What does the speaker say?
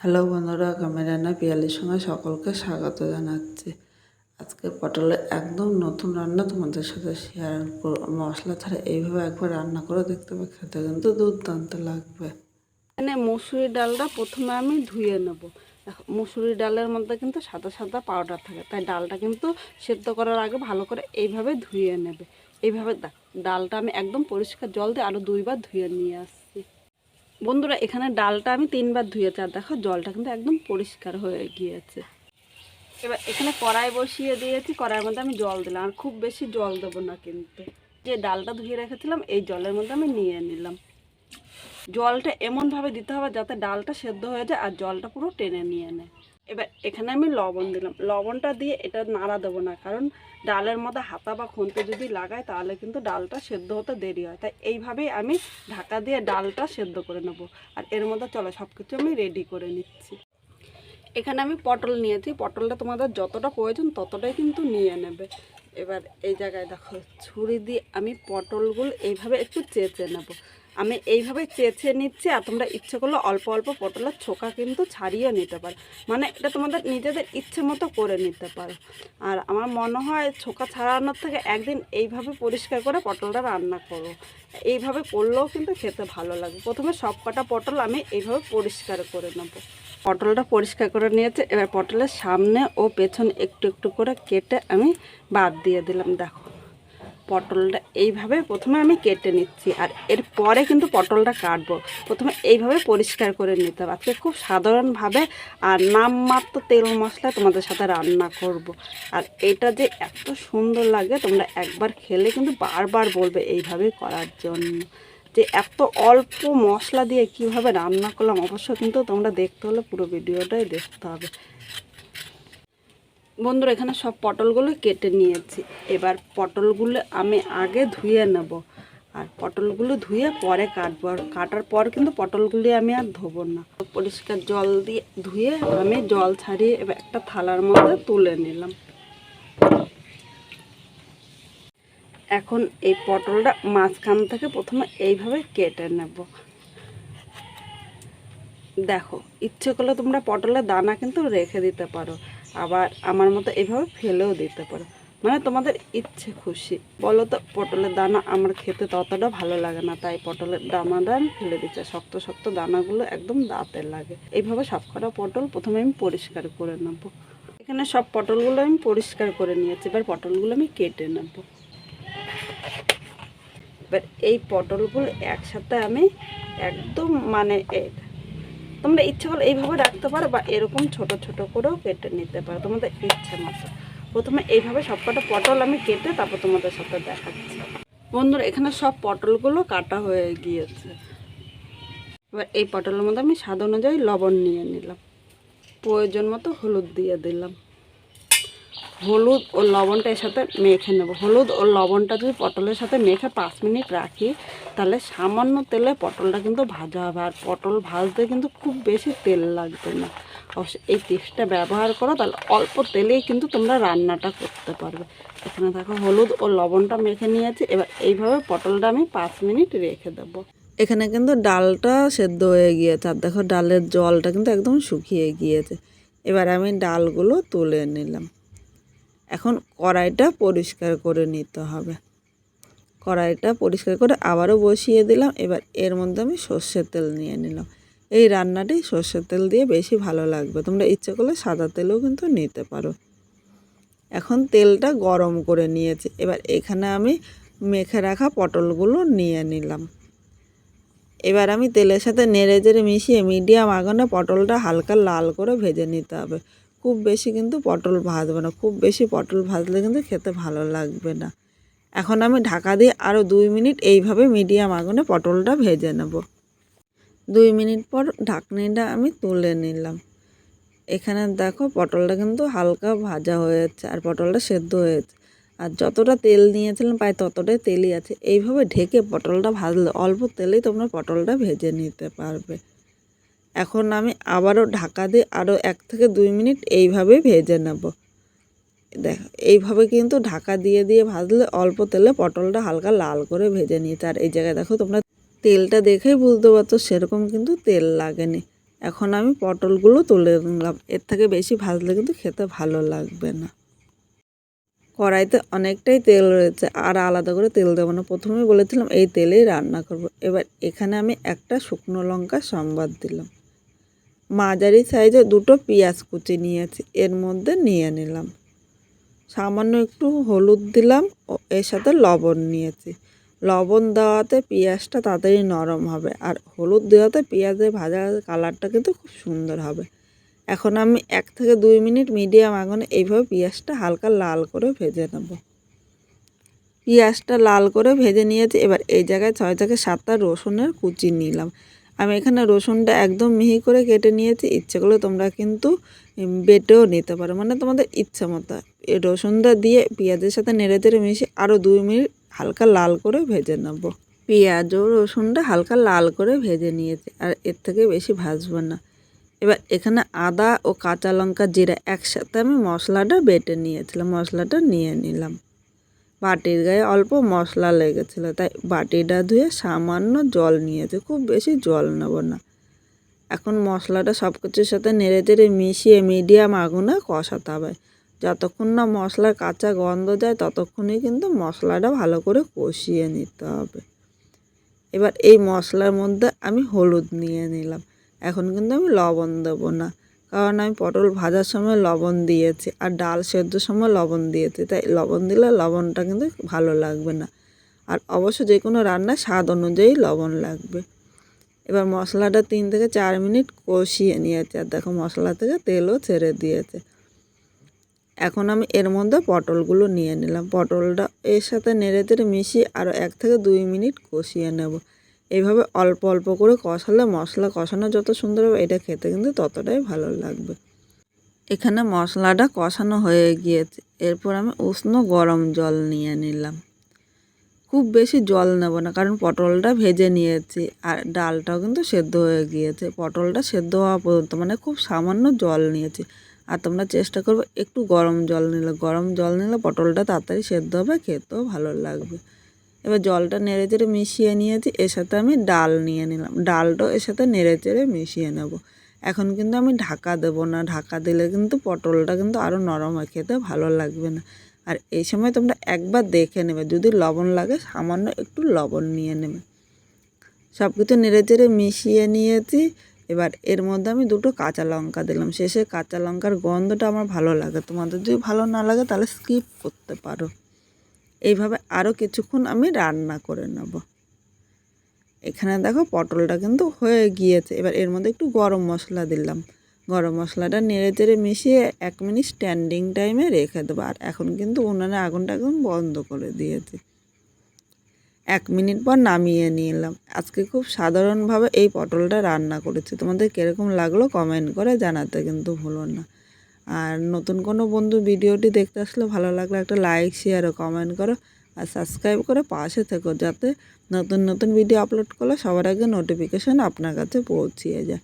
Hello বন্ধুরা ক্যামেরানা পিয়ালির সঙ্গে সকলকে স্বাগত জানাচ্ছি। আজকে পটলের একদম নতুন রান্না তোমাদের সাথে শেয়ার করব। মশলা ছাড়া এইভাবে একবার রান্না করে দেখতে হবে, খেতে কিন্তু দুর্দান্ত লাগবে। এখানে মুসুরি ডালটা প্রথমে আমি ধুয়ে নেব। মুসুরি ডালের মধ্যে কিন্তু সাদা সাদা পাউডার থাকে, তাই ডালটা কিন্তু সেদ্ধ করার আগে ভালো করে এইভাবে ধুয়ে নেবে। এইভাবে ডালটা আমি একদম পরিষ্কার জল দিয়ে আরও দুইবার ধুয়ে নিয়ে আসছি। বন্ধুরা, এখানে ডালটা আমি তিনবার ধুয়েছি আর দেখো, জলটা কিন্তু একদম পরিষ্কার হয়ে গিয়েছে। এবার এখানে কড়াই বসিয়ে দিয়েছি, কড়াইয়ের মধ্যে আমি জল দিলাম। আর খুব বেশি জল দেবো না কিন্তু। যে ডালটা ধুয়ে রেখেছিলাম, এই জলের মধ্যে আমি নিয়ে নিলাম। জলটা এমনভাবে দিতে হবে যাতে ডালটা সেদ্ধ হয়ে যায় আর জলটা পুরো টেনে নিয়ে নেয়। এবার এখানে আমি লবণ দিলাম। লবণটা দিয়ে এটা নাড়া দেবো না, কারণ ডালের মধ্যে হাতা বা খুন্তি যদি লাগাই তাহলে কিন্তু ডালটা সেদ্ধ হতে দেরি হয়। তাই এইভাবেই আমি ঢাকা দিয়ে ডালটা সেদ্ধ করে নেব। আর এর মধ্যে চলো সব কিছু আমি রেডি করে নিচ্ছি। এখানে আমি পটল নিয়েছি। পটলটা তোমাদের যতটা প্রয়োজন ততটাই কিন্তু নিয়ে নেবে। এবার এই জায়গায় দেখো, ছুরি দিয়ে আমি পটলগুলো এইভাবে একটু চেঁচে নেব। আমি এইভাবে চেঁচে নিচ্ছি আর তোমরা ইচ্ছে করলে অল্প অল্প পটলের ছোকা কিন্তু ছাড়িয়ে নিতে পারো। মানে এটা তোমাদের নিজেদের ইচ্ছে মতো করে নিতে পারো। আর আমার মনে হয় ছোকা ছাড়ানোর থেকে একদিন এইভাবে পরিষ্কার করে পটলটা রান্না করো। এইভাবে করলেও কিন্তু খেতে ভালো লাগে। প্রথমে সব কটা পটল আমি এইভাবে পরিষ্কার করে নেব। পটলটা পরিষ্কার করে নিয়েছে। এবার পটলের সামনে ও পেছন একটু একটু করে কেটে আমি বাদ দিয়ে দিলাম। দেখো। পটলটা এইভাবে প্রথমে আমি কেটে নিচ্ছি আর এর পরে কিন্তু পটলটা কাটবো। প্রথমে এইভাবে পরিষ্কার করে নিতে হবে। আজকে খুব সাধারণভাবে আর নামমাত্র তেল মশলা তোমাদের সাথে রান্না করব। আর এটা যে এত সুন্দর লাগে, তোমরা একবার খেলে কিন্তু বারবার বলবে এইভাবে করার জন্য। যে এত অল্প মশলা দিয়ে কীভাবে রান্না করলাম, অবশ্য কিন্তু তোমরা দেখতে হলে পুরো ভিডিওটাই দেখতে হবে। বন্ধুরা, এখানে সব পটলগুলো কেটে নিয়েছি। এবার পটলগুলো আমি আগে ধুয়ে নেব। আর পটলগুলো ধুয়ে পরে কাটবো। আর কাটার পর কিন্তু পটলগুলি আমি আর ধোবো না। পরিষ্কার জল দিয়ে ধুয়ে আমি জল ছাড়িয়ে এবার একটা থালার মধ্যে তুলে নিলাম। এখন এই পটলটা মাঝখান থেকে প্রথমে এইভাবে কেটে নেব। দেখো, ইচ্ছে করলে তোমরা পটলের দানা কিন্তু রেখে দিতে পারো। আবার আমার মতো এভাবে ফেলেও দিতে পারো। মানে তোমাদের ইচ্ছে খুশি। বলো তো, পটলের দানা আমার খেতে ততটা ভালো লাগে না, তাই পটলের দানাটা আমি ফেলে দিচ্ছি। শক্ত শক্ত দানাগুলো একদম দাঁতে লাগে। এইভাবে সবকটা পটল প্রথমে আমি পরিষ্কার করে নেব। এখানে সব পটলগুলো আমি পরিষ্কার করে নিয়েছি। এবার পটলগুলো আমি কেটে নেব। এবার এই পটলগুলো একসাথে আমি একদম মানে তোমরা ইচ্ছে করলে এইভাবে রাখতে পারো বা এরকম ছোট ছোট করেও কেটে নিতে পারো, তোমাদের ইচ্ছে মতো। প্রথমে এইভাবে সবকটা পটল আমি কেটে তারপর তোমাদের সাথে দেখাচ্ছি। বন্ধুরা, এখানে সব পটলগুলো কাটা হয়ে গিয়েছে। এবার এই পটলের মধ্যে আমি স্বাদ অনুযায়ী লবণ নিয়ে নিলাম। প্রয়োজন মতো হলুদ দিয়ে দিলাম। হলুদ ও লবণটা এর সাথে মেখে নেব। হলুদ ও লবণটা যদি পটলের সাথে মেখে পাঁচ মিনিট রাখি তাহলে সামান্য তেলে পটলটা কিন্তু ভাজা হবে। আর পটল ভাজতে কিন্তু খুব বেশি তেল লাগবে না। অবশ্য এই টিপসটা ব্যবহার করো, তাহলে অল্প তেলেই কিন্তু তোমরা রান্নাটা করতে পারবে। এখানে দেখো হলুদ ও লবণটা মেখে নিয়েছি। এবার এইভাবে পটলটা আমি পাঁচ মিনিট রেখে দেবো। এখানে কিন্তু ডালটা সেদ্ধ হয়ে গিয়েছে। আর দেখো ডালের জলটা কিন্তু একদম শুকিয়ে গিয়েছে। এবার আমি ডালগুলো তুলে নিলাম। এখন কড়াইটা পরিষ্কার করে নিতে হবে। কড়াইটা পরিষ্কার করে আবারও বসিয়ে দিলাম। এবার এর মধ্যে আমি সর্ষের তেল নিয়ে নিলাম। এই রান্নাটি সর্ষের তেল দিয়ে বেশি ভালো লাগবে। তোমরা ইচ্ছে করলে সাদা তেলও কিন্তু নিতে পারো। এখন তেলটা গরম করে নিয়েছি। এবার এখানে আমি মেখে রাখা পটলগুলো নিয়ে নিলাম। এবার আমি তেলের সাথে নেড়ে জেড়ে মিশিয়ে মিডিয়াম আগুনে পটলটা হালকা লাল করে ভেজে নিতে হবে। খুব বেশি কিন্তু পটল ভাজবে না। খুব বেশি পটল ভাজলে কিন্তু খেতে ভালো লাগবে না। এখন আমি ঢাকা দিয়ে আরও দুই মিনিট এইভাবে মিডিয়াম আগুনে পটলটা ভেজে নেব। দুই মিনিট পর ঢাকনিটা আমি তুলে নিলাম। এখানে দেখো পটলটা কিন্তু হালকা ভাজা হয়েছে আর পটলটা সেদ্ধ হয়েছে। আর যতটা তেল নিয়েছিলাম প্রায় ততটাই তেলই আছে। এইভাবে ঢেকে পটলটা ভাজলে অল্প তেলেই তোমরা পটলটা ভেজে নিতে পারবে। এখন আমি আবারও ঢাকা দিয়ে আরও এক থেকে দুই মিনিট এইভাবে ভেজে নেব। দেখো, এইভাবে কিন্তু ঢাকা দিয়ে দিয়ে ভাজলে অল্প তেলে পটলটা হালকা লাল করে ভেজে নিতে আর এই জায়গায় দেখো তোমরা তেলটা দেখেই বুঝতে পারছ, সেরকম কিন্তু তেল লাগেনি। এখন আমি পটলগুলো তুলে নিলাম, এর থেকে বেশি ভাজলে কিন্তু খেতে ভালো লাগবে না। কড়াইতে অনেকটাই তেল রয়েছে, আর আলাদা করে তেল দেবো না। প্রথমেই বলেছিলাম এই তেলেই রান্না করব। এবার এখানে আমি একটা শুকনো লঙ্কা সম্বাদ দিলাম। মাঝারি সাইজে দুটো পেঁয়াজ কুচি নিয়েছি, এর মধ্যে নিয়ে নিলাম। সামান্য একটু হলুদ দিলাম এর সাথে লবণ নিয়েছি। লবণ দেওয়াতে পেঁয়াজটা তাড়াতাড়ি নরম হবে, আর হলুদ দেওয়াতে পেঁয়াজের ভাজা কালারটা কিন্তু খুব সুন্দর হবে। এখন আমি এক থেকে দুই মিনিট মিডিয়াম আগুনে এইভাবে পেঁয়াজটা হালকা লাল করে ভেজে নেব। পেঁয়াজটা লাল করে ভেজে নিয়েছি, এবার এই জায়গায় ছয় থেকে সাতটা রসুনের কুচি নিলাম। আমি এখানে রসুনটা একদম মিহি করে কেটে নিয়েছি, ইচ্ছে করলে তোমরা কিন্তু বেটেও নিতে পারো মানে তোমাদের ইচ্ছে মতো। রসুনটা দিয়ে পেঁয়াজের সাথে নেড়ে চেড়ে মিশিয়ে আরও দুই মিনিট হালকা লাল করে ভেজে নেব। পেঁয়াজ ও রসুনটা হালকা লাল করে ভেজে নিয়েছি আর এর থেকে বেশি ভাজবো না। এবার এখানে আদা ও কাঁচা লঙ্কা জিরা একসাথে আমি মশলাটা বেটে নিয়েছিলাম, মশলাটা নিয়ে নিলাম। বাটির গায়ে অল্প মশলা লেগেছিলো, তাই বাটিটা ধুয়ে সামান্য জল নিয়েছে, খুব বেশি জল নেব না। এখন মশলাটা সব কিছুর সাথে নেড়ে চেড়ে মিশিয়ে মিডিয়াম আগুনে কষাতে হবে। যতক্ষণ না মশলার কাঁচা গন্ধ যায়, ততক্ষণই কিন্তু মশলাটা ভালো করে কষিয়ে নিতে হবে। এবার এই মশলার মধ্যে আমি হলুদ নিয়ে নিলাম। এখন কিন্তু আমি লবণ দেবো না, কারণ আমি পটল ভাজার সময় লবণ দিয়েছি আর ডাল সেদ্ধর সময় লবণ দিয়েছি। তাই লবণ দিলে লবণটা কিন্তু ভালো লাগবে না। আর অবশ্য যে কোনো রান্নায় স্বাদ অনুযায়ী লবণ লাগবে। এবার মশলাটা তিন থেকে চার মিনিট কষিয়ে নিয়েছে। আর দেখো মশলা থেকে তেলও ছেড়ে দিয়েছে। এখন আমি এর মধ্যে পটলগুলো নিয়ে নিলাম। পটলটা এর সাথে নেড়ে চেড়ে মিশিয়ে আরও এক থেকে দুই মিনিট কষিয়ে নেব। এইভাবে অল্প অল্প করে কষালে মশলা কষানো যত সুন্দর হবে, এটা খেতে কিন্তু ততটাই ভালো লাগবে। এখানে মশলাটা কষানো হয়ে গিয়েছে। এরপর আমি উষ্ণ গরম জল নিয়ে নিলাম। খুব বেশি জল নেব না, কারণ পটলটা ভেজে নিয়েছি আর ডালটাও কিন্তু সেদ্ধ হয়ে গিয়েছে। পটলটা সেদ্ধ হওয়া পর্যন্ত মানে খুব সামান্য জল নিয়েছি। আর তোমরা চেষ্টা করবে একটু গরম জল নিলে। গরম জল নিলে পটলটা তাড়াতাড়ি সেদ্ধ হবে, খেতেও ভালো লাগবে। এবার জলটা নেড়ে চেড়ে মিশিয়ে নিয়েছি, এর সাথে আমি ডাল নিয়ে নিলাম। ডালটাও এর সাথে নেড়ে চেড়ে মিশিয়ে নেব। এখন কিন্তু আমি ঢাকা দেবো না। ঢাকা দিলে কিন্তু পটলটা কিন্তু আরও নরম হয়, খেতে ভালো লাগবে না। আর এই সময় তোমরা একবার দেখে নেবে, যদি লবণ লাগে সামান্য একটু লবণ নিয়ে নেবে। সব কিছু নেড়ে চেড়ে মিশিয়ে নিয়েছি। এবার এর মধ্যে আমি দুটো কাঁচা লঙ্কা দিলাম। শেষে কাঁচা লঙ্কার গন্ধটা আমার ভালো লাগে। তোমাদের যদি ভালো না লাগে তাহলে স্কিপ করতে পারো। এইভাবে আরও কিছুক্ষণ আমি রান্না করে নেব। এখানে দেখো পটলটা কিন্তু হয়ে গিয়েছে। এবার এর মধ্যে একটু গরম মশলা দিলাম। গরম মশলাটা নেড়ে চেড়ে মিশিয়ে এক মিনিট স্ট্যান্ডিং টাইমে রেখে দেবো। আর এখন কিন্তু উনানে আগুনটা একদম বন্ধ করে দিয়েছি। এক মিনিট পর নামিয়ে নিলাম আজকে খুব সাধারণভাবে এই পটলটা রান্না করেছি। তোমাদের কীরকম লাগল কমেন্ট করে জানাতে কিন্তু ভুলো না। আর নতুন কোনো বন্ধু ভিডিওটি দেখতে আসলে ভালো লাগলে একটা লাইক শেয়ার ও কমেন্ট করো। আর সাবস্ক্রাইব করে পাশে থেকো যাতে নতুন নতুন ভিডিও আপলোড করলে সবার আগে নোটিফিকেশান আপনার কাছে পৌঁছিয়ে যায়।